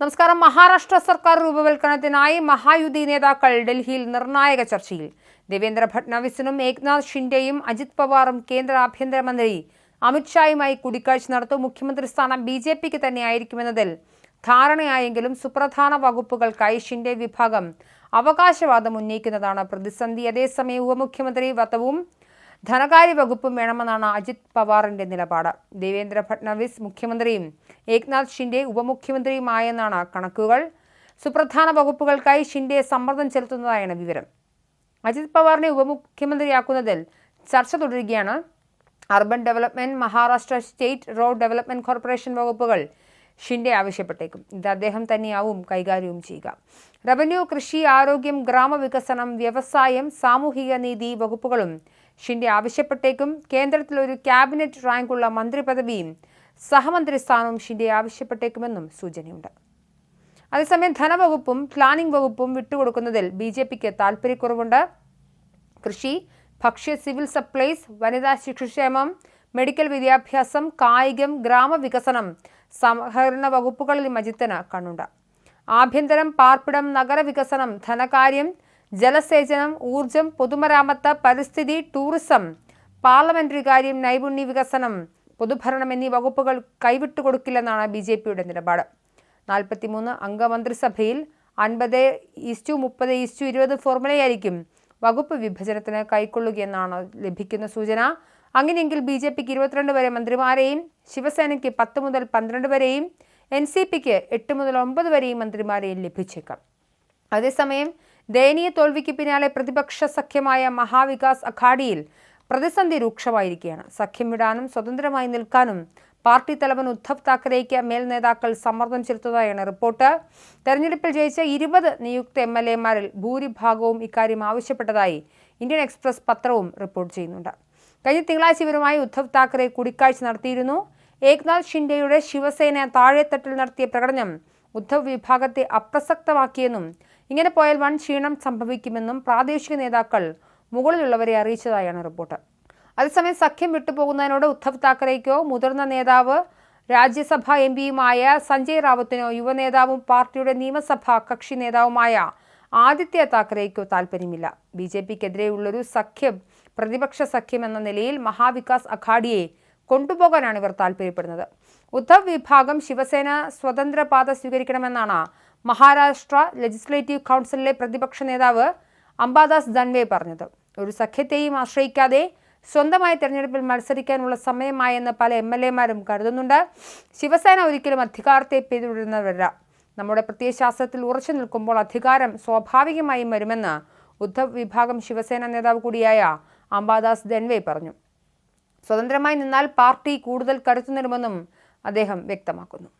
നമസ്കാരം. മഹാരാഷ്ട്ര സർക്കാർ രൂപവൽക്കരണത്തിനായി മഹായുതി നേതാക്കൾ ഡൽഹിയിൽ നിർണായക ചർച്ചയിൽ. ദേവേന്ദ്ര ഫട്നാവിസിനും ഏക്നാഥ് ഷിൻഡെയും അജിത് പവാറും കേന്ദ്ര ആഭ്യന്തരമന്ത്രി അമിത്ഷായുമായി കൂടിക്കാഴ്ച നടത്തും മുഖ്യമന്ത്രി സ്ഥാനം ബി ജെ പിക്ക് തന്നെയായിരിക്കുമെന്നതിൽ ധാരണയായെങ്കിലും സുപ്രധാന വകുപ്പുകൾക്കായി ഷിൻഡെ വിഭാഗം അവകാശവാദം ഉന്നയിക്കുന്നതാണ് പ്രതിസന്ധി. അതേസമയം ഉപമുഖ്യമന്ത്രി വധവും ധനകാര്യ വകുപ്പും വേണമെന്നാണ് അജിത് പവാറിന്റെ നിലപാട്. ദേവേന്ദ്ര ഫട്നാവിസ് മുഖ്യമന്ത്രിയും ഏക്നാഥ് ഷിൻഡെ ഉപമുഖ്യമന്ത്രിയുമായെന്നാണ് കണക്കുകൾ. സുപ്രധാന വകുപ്പുകൾക്കായി ഷിൻഡെ സമ്മർദ്ദം ചെലുത്തുന്നതായാണ് വിവരം. അജിത് പവാറിനെ ഉപമുഖ്യമന്ത്രിയാക്കുന്നതിൽ ചർച്ച തുടരുകയാണ്. Urban development Maharashtra state road development corporation വകുപ്പുകൾ ഷിൻഡെ ആവശ്യപ്പെട്ടേക്കും. ഇത് അദ്ദേഹം തന്നെയാവും കൈകാര്യവും ചെയ്യുക. റവന്യൂ കൃഷി ആരോഗ്യം ഗ്രാമവികസനം വ്യവസായം സാമൂഹിക നീതി വകുപ്പുകളും ഷിൻഡെ ആവശ്യപ്പെട്ടേക്കും. കേന്ദ്രത്തിൽ ഒരു ക്യാബിനറ്റ് റാങ്കുള്ള മന്ത്രി പദവിയും സഹമന്ത്രി സ്ഥാനവും ഷിൻഡെ ആവശ്യപ്പെട്ടേക്കുമെന്നും സൂചനയുണ്ട്. അതേസമയം ധനവകുപ്പും പ്ലാനിംഗ് വകുപ്പും വിട്ടുകൊടുക്കുന്നതിൽ ബി ജെ പിക്ക് താൽപ്പര്യക്കുറവുണ്ട് കൃഷി ഭക്ഷ്യ സിവിൽ സപ്ലൈസ് വനിതാ ശിശുക്ഷേമം മെഡിക്കൽ വിദ്യാഭ്യാസം കായികം ഗ്രാമവികസനം സഹകരണ വകുപ്പുകളിൽ അജിത്തിന് കണ്ണുണ്ട്. ആഭ്യന്തരം പാർപ്പിടം നഗരവികസനം ധനകാര്യം ജലസേചനം ഊർജം പൊതുമരാമത്ത് പരിസ്ഥിതി ടൂറിസം പാർലമെന്ററി കാര്യം നൈപുണ്യ വികസനം പൊതുഭരണം എന്നീ വകുപ്പുകൾ കൈവിട്ടുകൊടുക്കില്ലെന്നാണ് ബി ജെ പിയുടെ നിലപാട്. നാൽപ്പത്തിമൂന്ന് അംഗമന്ത്രിസഭയിൽ അൻപത് ഈസ്റ്റു മുപ്പത് ഈസ്റ്റു ഇരുപത് ഫോർമുലയായിരിക്കും വകുപ്പ് വിഭജനത്തിന് കൈക്കൊള്ളുകയെന്നാണ് ലഭിക്കുന്ന സൂചന. അങ്ങനെയെങ്കിൽ ബി ജെ പിക്ക് ഇരുപത്തിരണ്ട് വരെ മന്ത്രിമാരെയും ശിവസേനയ്ക്ക് പത്ത് മുതൽ പന്ത്രണ്ട് വരെയും എൻ സി പിക്ക് എട്ട് മുതൽ ഒമ്പത് വരെയും മന്ത്രിമാരെയും ലഭിച്ചേക്കാം. അതേസമയം ദയനീയ തോൽവിക്ക് പിന്നാലെ പ്രതിപക്ഷ സഖ്യമായ മഹാവികാസ് അഘാഡിയിൽ പ്രതിസന്ധി രൂക്ഷമായിരിക്കുകയാണ്. സഖ്യം വിടാനും സ്വതന്ത്രമായി നിൽക്കാനും പാർട്ടി തലവൻ ഉദ്ധവ് താക്കറേക്ക് മേൽ നേതാക്കൾ സമ്മർദ്ദം ചെലുത്തുന്നതായാണ് റിപ്പോർട്ട്. തെരഞ്ഞെടുപ്പിൽ ജയിച്ച ഇരുപത് നിയുക്ത എം എൽ എമാരിൽ ഭൂരിഭാഗവും ഇക്കാര്യം ആവശ്യപ്പെട്ടതായി ഇന്ത്യൻ എക്സ്പ്രസ് പത്രവും റിപ്പോർട്ട് ചെയ്യുന്നുണ്ട്. കഴിഞ്ഞ തിങ്കളാഴ്ച ഇവരുമായി ഉദ്ധവ് താക്കറെ കൂടിക്കാഴ്ച നടത്തിയിരുന്നു. ഏക്നാഥ് ഷിൻഡെയുടെ ശിവസേന താഴെത്തട്ടിൽ നടത്തിയ പ്രകടനം ഉദ്ധവ് വിഭാഗത്തെ അപ്രസക്തമാക്കിയെന്നും ഇങ്ങനെ പോയാൽ വൺ ക്ഷീണം സംഭവിക്കുമെന്നും പ്രാദേശിക നേതാക്കൾ മുകളിലുള്ളവരെ അറിയിച്ചതായാണ് റിപ്പോർട്ട്. അതേസമയം സഖ്യം വിട്ടുപോകുന്നതിനോട് ഉദ്ധവ് താക്കറേക്കോ മുതിർന്ന നേതാവ് രാജ്യസഭാ എം പിയുമായ സഞ്ജയ് റാവത്തിനോ യുവനേതാവും പാർട്ടിയുടെ നിയമസഭാ കക്ഷി നേതാവുമായ ആദിത്യ താക്കറേക്കോ താൽപ്പര്യമില്ല. ബി ജെ പിക്കെതിരെയുള്ളൊരു സഖ്യം പ്രതിപക്ഷ സഖ്യം എന്ന നിലയിൽ മഹാവികാസ് അഘാഡിയെ കൊണ്ടുപോകാനാണ് ഇവർ താൽപ്പര്യപ്പെടുന്നത്. ഉദ്ധവ് വിഭാഗം ശിവസേന സ്വതന്ത്ര പാത സ്വീകരിക്കണമെന്നാണ് മഹാരാഷ്ട്ര ലെജിസ്ലേറ്റീവ് കൗൺസിലിലെ പ്രതിപക്ഷ നേതാവ് അംബാദാസ് ദൻവേ പറഞ്ഞത്. ഒരു സഖ്യത്തെയും ആശ്രയിക്കാതെ സ്വന്തമായ തെരഞ്ഞെടുപ്പിൽ മത്സരിക്കാനുള്ള സമയമായെന്ന് പല എം എൽ എമാരും കരുതുന്നുണ്ട്. ശിവസേന ഒരിക്കലും അധികാരത്തെ പിന്തുടരുന്നവരല്ല. നമ്മുടെ പ്രത്യയശാസ്ത്രത്തിൽ ഉറച്ചു നിൽക്കുമ്പോൾ അധികാരം സ്വാഭാവികമായും വരുമെന്ന് ഉദ്ധവ് വിഭാഗം ശിവസേന നേതാവ് കൂടിയായ അംബാദാസ് ദൻവേ പറഞ്ഞു. സ്വതന്ത്രമായി നിന്നാൽ പാർട്ടി കൂടുതൽ കരുത്തു നേടുമെന്നും അദ്ദേഹം വ്യക്തമാക്കുന്നു.